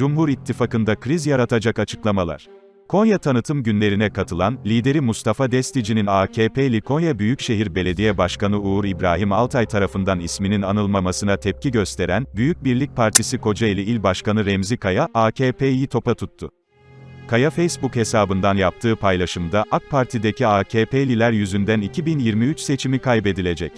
Cumhur İttifakı'nda kriz yaratacak açıklamalar. Konya tanıtım günlerine katılan, lideri Mustafa Destici'nin AKP'li Konya Büyükşehir Belediye Başkanı Uğur İbrahim Altay tarafından isminin anılmamasına tepki gösteren, Büyük Birlik Partisi Kocaeli İl Başkanı Remzi Kaya, AKP'yi topa tuttu. Kaya Facebook hesabından yaptığı paylaşımda, AK Parti'deki AKP'liler yüzünden 2023 seçimi kaybedilecek.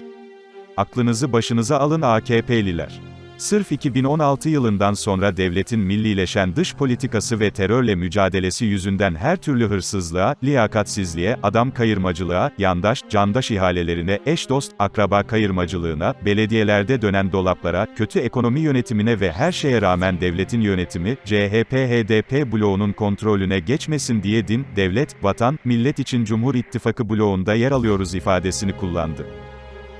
Aklınızı başınıza alın AKP'liler. Sırf 2016 yılından sonra devletin millileşen dış politikası ve terörle mücadelesi yüzünden her türlü hırsızlığa, liyakatsizliğe, adam kayırmacılığa, yandaş, candaş ihalelerine, eş dost, akraba kayırmacılığına, belediyelerde dönen dolaplara, kötü ekonomi yönetimine ve her şeye rağmen devletin yönetimi, CHP-HDP bloğunun kontrolüne geçmesin diye din, devlet, vatan, millet için Cumhur İttifakı bloğunda yer alıyoruz ifadesini kullandı.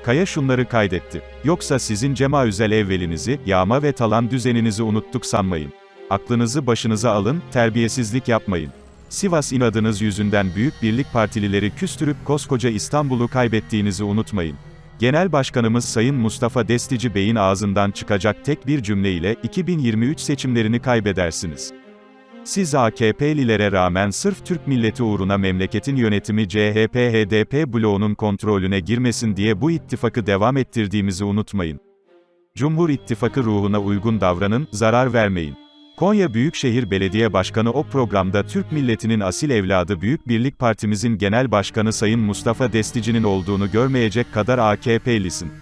Kaya şunları kaydetti. Yoksa sizin cemaüzel evvelinizi, yağma ve talan düzeninizi unuttuk sanmayın. Aklınızı başınıza alın, terbiyesizlik yapmayın. Sivas inadınız yüzünden Büyük Birlik Partilileri küstürüp koskoca İstanbul'u kaybettiğinizi unutmayın. Genel Başkanımız Sayın Mustafa Destici Bey'in ağzından çıkacak tek bir cümleyle 2023 seçimlerini kaybedersiniz. Siz AKP'lilere rağmen sırf Türk milleti uğruna memleketin yönetimi CHP-HDP bloğunun kontrolüne girmesin diye bu ittifakı devam ettirdiğimizi unutmayın. Cumhur İttifakı ruhuna uygun davranın, zarar vermeyin. Konya Büyükşehir Belediye Başkanı o programda Türk milletinin asil evladı Büyük Birlik Partimizin Genel Başkanı Sayın Mustafa Destici'nin olduğunu görmeyecek kadar AKP'lisin.